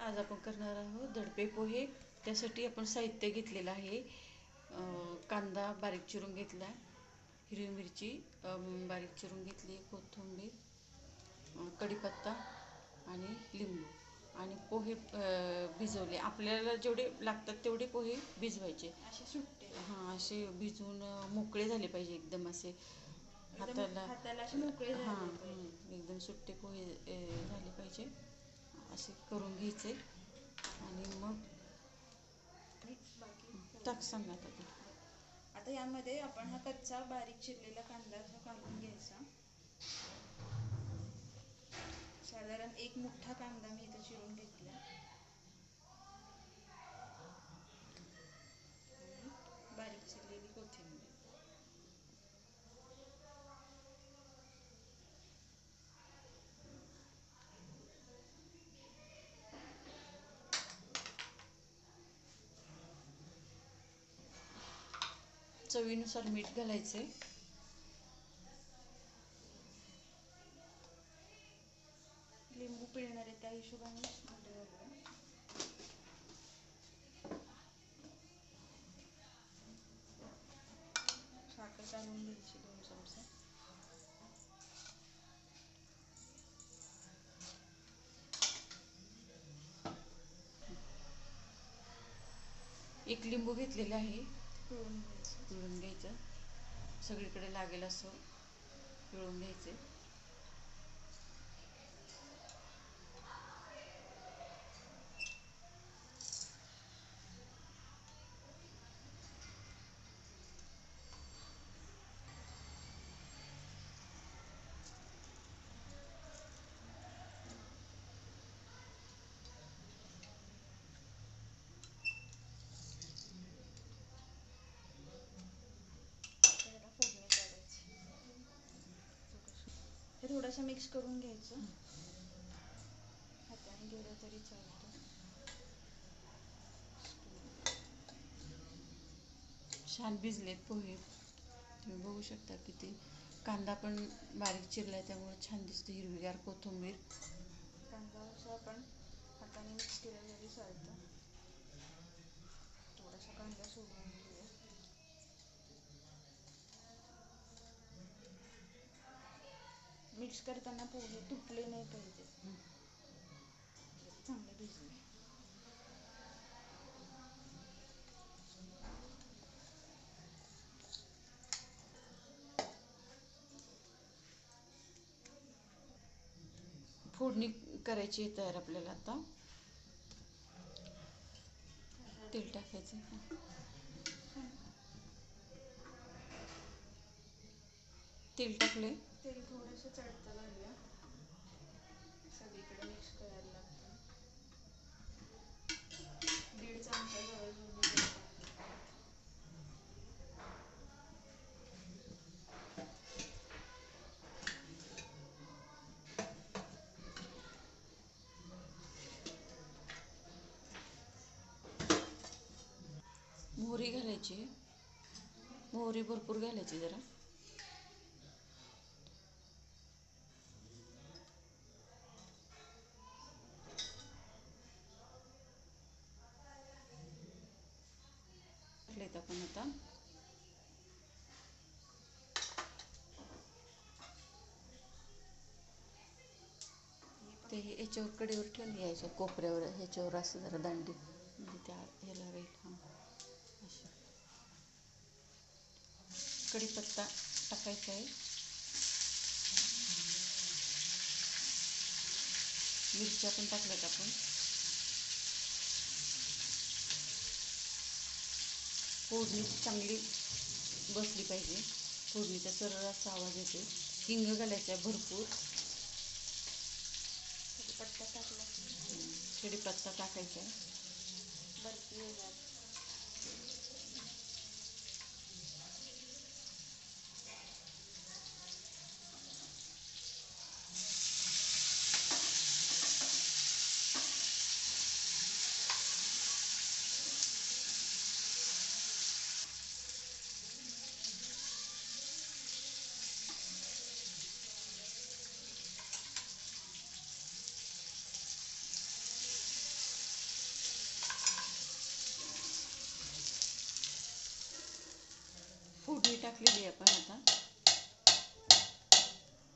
आज आपण करणार आहोत दडपे पोहे. त्यासाठी आपण साहित्य घेतलेलं आहे. कांदा बारीक चिरून घेतला. हिरवी मिरची बारीक चिरून घेतली कोथिंबीर कढीपत्ता आणि लिंबू. आणि पोहे भिजवले. आपल्याला जेवढे लागतात तेवढे पोहे भिजवायचे. असे हां असे भिजवून मोकळे झाले पाहिजे एकदम असे. हाताला. हाताला असे मोकळे हां एकदम सुट्टे पोहे झाले पाहिजे. असे करून घ्यायचे. आणि मग बाकी टाक सांगा आता ते. आता यामध्ये आपण हा कच्चा बारीक चिरलेला कांदा जो काढून घ्यायचा. साधारण एक मोठा कांदा मी इथं चिरून घेते आणि बारीक चिरलेली कोथिंबीर चवीनुसार मीठ घालायचे लिंबू पिळणार आहे त्या हिशोबाने मीठ घालूया. साखर काढून घ्यायची दोन चमचे. एक लिंबू घेतलेला आहे. पिळून घ्यायचं. पिळून घ्यायचं. सगळीकडे लागेल असं पिळून घ्यायचे. थोडंसं मिक्स करून घ्यायचं. हाताने गेलं तरी चालतं. छान भिजलेत पोहे. तुम्ही बघू शकता किती कांदा पण बारीक चिरलाय त्यामुळे छान दिसते हिरवीगार कोथिंबीर. कांदा असं आपण हाताने मिक्स केलं तरी चालतं. थोडासा कांदा सोडून घेऊया मिक्स करताना पोहे तुटले नाही पाहिजे. चांगले भिजले फोडणी करायची आहे तयार आपल्याला आता. तेल टाकायचं तेल टाकले तेल थोडंसं चढतं घालूया सगळीकडे मिक्स करायला लागतं. दीड चमचा जवळ मोहरी घालायची. मोहरी भरपूर घालायची जरा. टाकलेत आपण आता. ते हे याच्यावर कडेवर ठेवून घ्यायचं कोपऱ्यावर ह्याच्यावर असं जरा दांडी. म्हणजे त्या ह्याला राहील हां. अशी. कढीपत्ता टाकायचा आहे. मिरच्या पण टाकल्यात आपण. फोडणी चांगली बसली पाहिजे. फोडणीचा सरळ असा आवाज येतो हिंग घालायचा भरपूर. पट्टा टाकला. कढीपत्ता टाकायचा. आहे टाकलेली आहे आपण आता.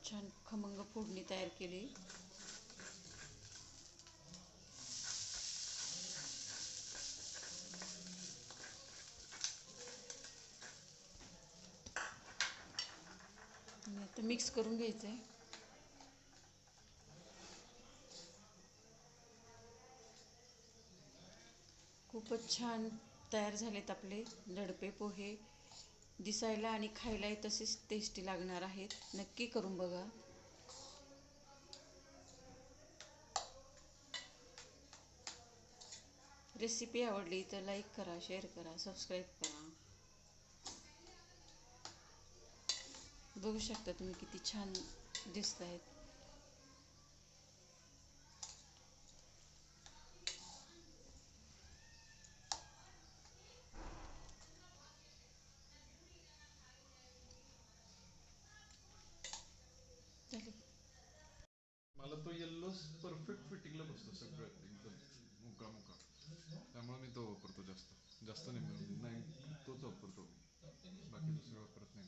छान खमंग फोडणी तयार केली. आता मिक्स करून घ्यायचं आहे खूपच छान तयार झालेत आपले दडपे पोहे. दिसायला आणि खायलाही तसेच टेस्टी लागणार आहेत. नक्की करून बघा. रेसिपी आवडली तर लाईक करा शेअर करा सबस्क्राईब करा. बघू शकता तुम्ही किती छान दिसत आहेत माणूस परफेक्ट फिटिंगला बसतो सगळं एकदम. मुका मुका. त्यामुळे मी तो वापरतो जास्त. जास्त नाही नाही तोच वापरतो. बाकी दुसरं वापरत नाही